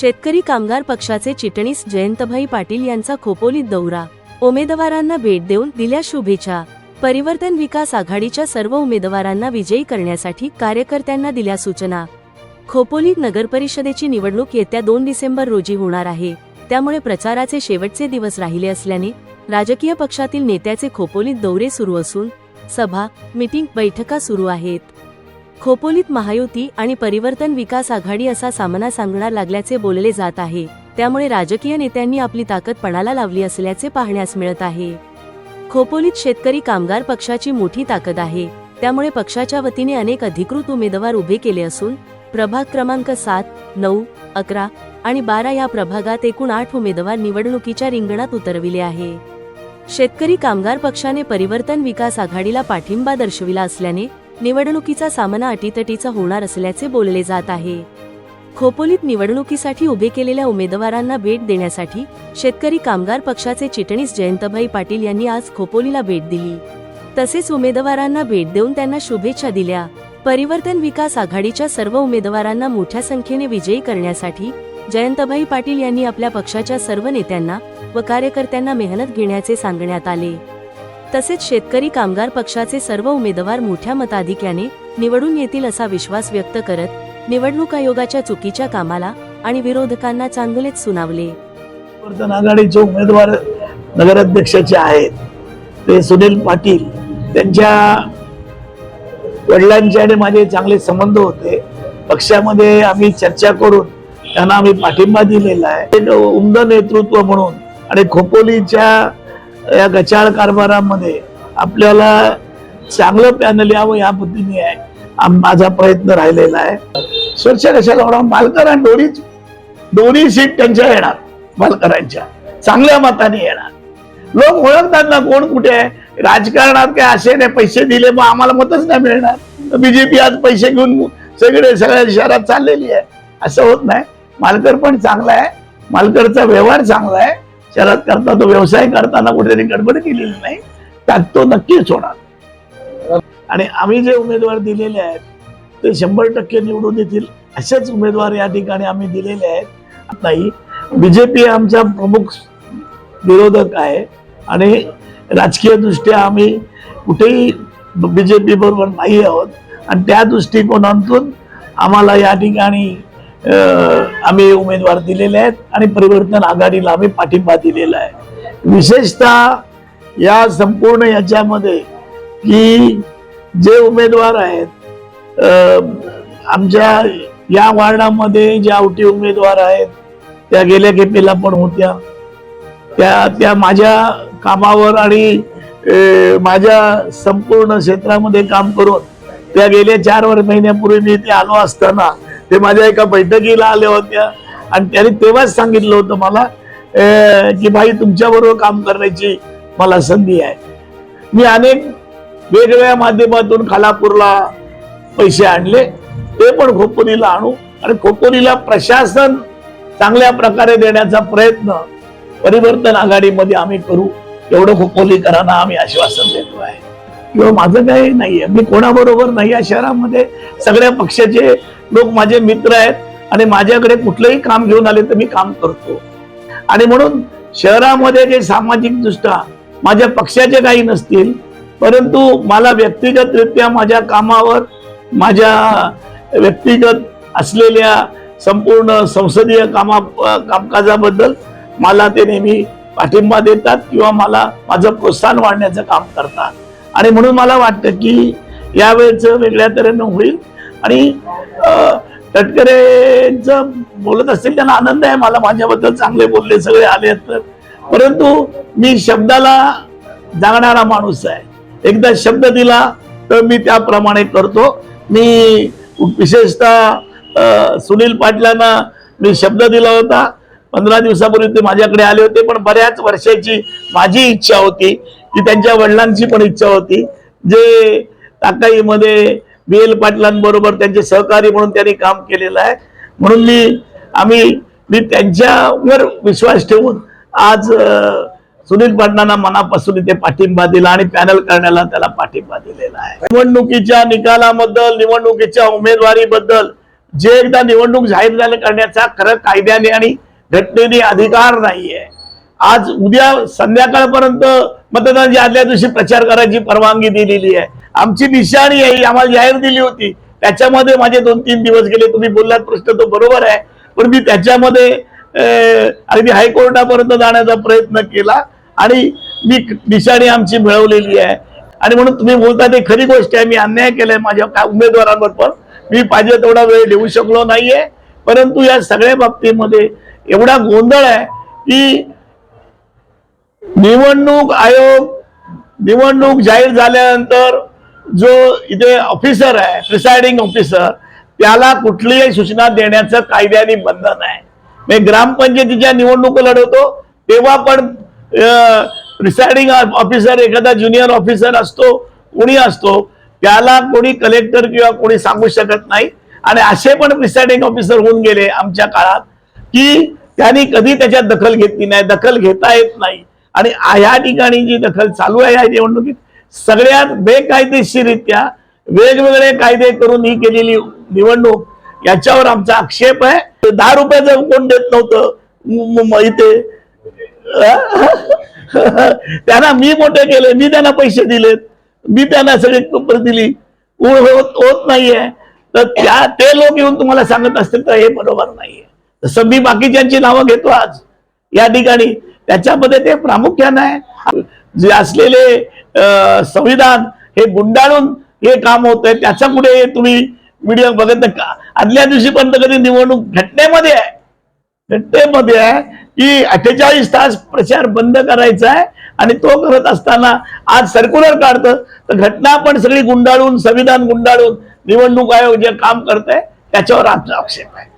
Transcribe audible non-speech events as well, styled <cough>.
शेतकरी कामगार पक्षाचे चिटणीस जयंतभाई पाटील यांचा खोपोलीत दौरा. उमेदवारांना भेट देऊन दिल्या शुभेच्छा. परिवर्तन विकास आघाडीच्या सर्व उमेदवारांना विजयी करण्यासाठी कार्यकर्त्यांना दिल्या सूचना. खोपोलीत नगरपरिषदेची निवडणूक येत्या दोन डिसेंबर रोजी होणार आहे. त्यामुळे प्रचाराचे शेवटचे दिवस राहिले असल्याने राजकीय पक्षातील नेत्याचे खोपोलीत दौरे सुरू असून सभा मीटिंग बैठका सुरू आहेत. खोपोलीत महायुती आणि परिवर्तन विकास आघाडी असा सामना सांगणार लागल्याचे बोलले जात आहे. त्यामुळे राजकीय नेत्यांनी आपली ताकद पणाला लावली असल्याचे पाहण्यास मिळत आहे. खोपोलीत शेतकरी कामगार पक्षाची मोठी ताकद आहे. त्यामुळे पक्षाच्या वतीने अनेक अधिकृत उमेदवार उभे केले असून प्रभाग क्रमांक सात नऊ अकरा आणि बारा या प्रभागात एकूण आठ उमेदवार निवडणुकीच्या रिंगणात उतरविले आहे. शेतकरी कामगार पक्षाने परिवर्तन विकास आघाडीला पाठिंबा दर्शविला असल्याने निवडणुकीचा सामना अटीतटीचा होणार असल्याचे बोलले जात आहे. खोपोलीत निवडणुकीसाठी उभे केलेल्या उमेदवारांना भेट देण्यासाठी शेतकरी कामगार पक्षाचे चिटणीस जयंतभाई पाटील यांनी आज खोपोलीला भेट दिली. तसेच उमेदवारांना भेट देऊन त्यांना शुभेच्छा दिल्या. परिवर्तन विकास आघाडीच्या सर्व उमेदवारांना मोठ्या संख्येने विजयी करण्यासाठी जयंतभाई पाटील यांनी आपल्या पक्षाच्या सर्व नेत्यांना व कार्यकर्त्यांना मेहनत घेण्याचे सांगण्यात आले. तसेच शेतकरी कामगार पक्षाचे सर्व उमेदवार मोठ्या मताधिक्याने निवडून येतील असा विश्वास व्यक्त करत निवडणूक आयोगाच्या चुकीच्या कामाला आणि विरोधकांना चांगलेच सुनावले. परिवर्तन आघाडीचे उमेदवार नगराध्यक्षाचे आहेत ते सुनील पाटील त्यांच्या वडिलांचे आणि माझे चांगले संबंध होते. पक्षामध्ये आम्ही चर्चा करून त्यांना आम्ही पाठिंबा दिलेला आहे. एक उमद नेतृत्व म्हणून आणि खोपोलीच्या या गचाळ कारभारामध्ये आपल्याला चांगलं पॅनल यावं या पद्धतीने आहे. माझा प्रयत्न राहिलेला आहे. स्वच्छ कशाला होणार? मालकर आणि दोन्ही दोन्ही सीट त्यांच्या येणार मालकरांच्या. चांगल्या मताने येणार. लोक ओळखतात ना कोण कुठे आहे. राजकारणात काय असे नाही पैसे दिले मग आम्हाला मतच नाही मिळणार. बीजेपी आज पैसे घेऊन सगळे सगळ्या शहरात चाललेली आहे. असं होत नाही. मालकर पण चांगला आहे. मालकरचा व्यवहार चांगला आहे. शहरात करता तो व्यवसाय करताना कुठेतरी गडबड केलेली नाही. त्यात तो नक्कीच होणार. आणि आम्ही जे उमेदवार दिलेले आहेत ते शंभर टक्के निवडून येतील असेच उमेदवार या ठिकाणी आम्ही दिलेले आहेत. नाही बीजेपी आमचा प्रमुख विरोधक आहे आणि राजकीय दृष्ट्या आम्ही कुठेही बीजेपी बरोबर नाही आहोत. आणि त्या दृष्टिकोनातून आम्हाला या ठिकाणी अं, आम्ही उमेदवार दिलेले आहेत आणि परिवर्तन आघाडीला आम्ही पाठिंबा दिलेला आहे. विशेषतः या संपूर्ण याच्यामध्ये की जे उमेदवार आहेत आमच्या या वार्डामध्ये ज्या आवटी उमेदवार आहेत त्या गेल्या खेपेला पण होत्या. त्या त्या माझ्या कामावर आणि माझ्या संपूर्ण क्षेत्रामध्ये काम करून त्या गेल्या चार वर महिन्यापूर्वी मी इथे आलो असताना ते माझ्या एका बैठकीला आल्या होत्या. आणि त्यांनी तेव्हाच सांगितलं होतं मला की भाई तुमच्या बरोबर काम करण्याची मला संधी आहे. मी अनेक वेगवेगळ्या माध्यमातून खालापूरला पैसे आणले. ते पण खोपोलीला आणू. आणि खोपोलीला प्रशासन चांगल्या प्रकारे देण्याचा प्रयत्न परिवर्तन आघाडीमध्ये आम्ही करू. एवढं खोपोलीकरांना आम्ही आश्वासन देतो आहे. किंवा माझं काही नाहीये. मी कोणाबरोबर नाही या शहरामध्ये. सगळ्या पक्षाचे लोक माझे मित्र आहेत आणि माझ्याकडे कुठलंही काम घेऊन आले तर मी काम करतो. आणि म्हणून शहरामध्ये जे सामाजिक दृष्ट्या माझ्या पक्षाचे काही नसतील परंतु मला व्यक्तिगतरित्या माझ्या कामावर माझ्या व्यक्तिगत असलेल्या संपूर्ण संसदीय कामा कामकाजाबद्दल मला ते नेहमी पाठिंबा देतात किंवा मला माझं प्रोत्साहन वाढण्याचं काम करतात. आणि म्हणून मला वाटतं की यावेळेचं वेगळ्या तऱ्हेनं होईल. आणि अं, बोलत असतील त्यांना आनंद आहे मला माझ्याबद्दल चांगले बोलले सगळे आले तर परंतु मी शब्दाला जागणारा माणूस आहे. एकदा शब्द दिला तर मी त्याप्रमाणे करतो. मी विशेषतः सुनील पाटलांना मी शब्द दिला होता. पंधरा दिवसापूर्वी ते माझ्याकडे आले होते पण बऱ्याच वर्षाची माझी इच्छा होती की त्यांच्या वडिलांची पण इच्छा होती जे ताकाईमध्ये बी एल पाटलांबरोबर त्यांचे सहकारी म्हणून त्यांनी काम केलेलं आहे. म्हणून मी आम्ही मी त्यांच्यावर विश्वास ठेवून आज सुनील पाटलांना मनापासून इथे पाठिंबा दिला आणि पॅनल करण्याला त्याला पाठिंबा दिलेला आहे. निवडणुकीच्या निकालाबद्दल निवडणुकीच्या उमेदवारीबद्दल जे एकदा निवडणूक जाहीर झाले करण्याचा खरं कायद्याने आणि घटनेने अधिकार नाहीये. आज उद्या संध्याकाळपर्यंत मतदानाच्या आदल्या दिवशी प्रचार करायची परवानगी दिलेली आहे. आमची निशाणी आहे आम्हाला जाहीर दिली होती. त्याच्यामध्ये माझे दोन तीन दिवस गेले तुम्ही बोललात प्रश्न तो बरोबर आहे. पण मी त्याच्यामध्ये अगदी हायकोर्टापर्यंत जाण्याचा प्रयत्न केला आणि मी निशाणी आमची मिळवलेली आहे. आणि म्हणून तुम्ही बोलता ते खरी गोष्ट आहे मी अन्याय केलाय माझ्या का- उमेदवारांवर पण. मी पाहिजे तेवढा वेळ देऊ शकलो नाहीये. परंतु या सगळ्या बाबतीमध्ये एवढा गोंधळ आहे की निवडणूक आयोग निवडणूक जाहीर झाल्यानंतर जो इथे ऑफिसर आहे प्रिसाइडिंग ऑफिसर त्याला कुठलीही सूचना देण्याचं कायद्याने बंधन आहे मी ग्रामपंचायतीच्या निवडणूक लढवतो तेव्हा पण प्रिसाइडिंग ऑफिसर एखादा ज्युनियर ऑफिसर असतो कोणी असतो त्याला कोणी कलेक्टर किंवा कोणी सांगू शकत नाही. आणि असे पण प्रिसाइडिंग ऑफिसर होऊन गेले आमच्या काळात की त्यांनी कधी त्याच्यात दखल घेतली नाही दखल घेता येत नाही. आणि ह्या ठिकाणी जी दखल चालू आहे या निवडणुकीत सगळ्यात बेकायदेशीररित्या वेगवेगळे कायदे करून ही केलेली निवडणूक याच्यावर आमचा आक्षेप आहे. दहा रुपयाचं कोण देत नव्हतं इथे <laughs> त्यांना मी मोठे केले मी त्यांना पैसे दिलेत मी त्यांना सगळी कपर दिली. कोण होत होत नाहीये. तर त्या ते लोक येऊन तुम्हाला सांगत असतील तर हे बरोबर नाहीये. तसं मी बाकीच्यांची नावं घेतो आज. या ठिकाणी त्याच्यामध्ये ते प्रामुख्यानं आहे. जे असलेले संविधान हे गुंडाळून हे काम होत आहे त्याचा पुढे तुम्ही मीडिया बघत नाही का आदल्या दिवशी पण कधी निवडणूक घटनेमध्ये आहे. घटनेमध्ये आहे की अठ्ठेचाळीस तास प्रचार बंद करायचा आहे आणि तो करत असताना आज सर्क्युलर काढतं. तर घटना पण सगळी गुंडाळून संविधान गुंडाळून निवडणूक आयोग जे काम करत आहे त्याच्यावर आमचा आक्षेप आहे.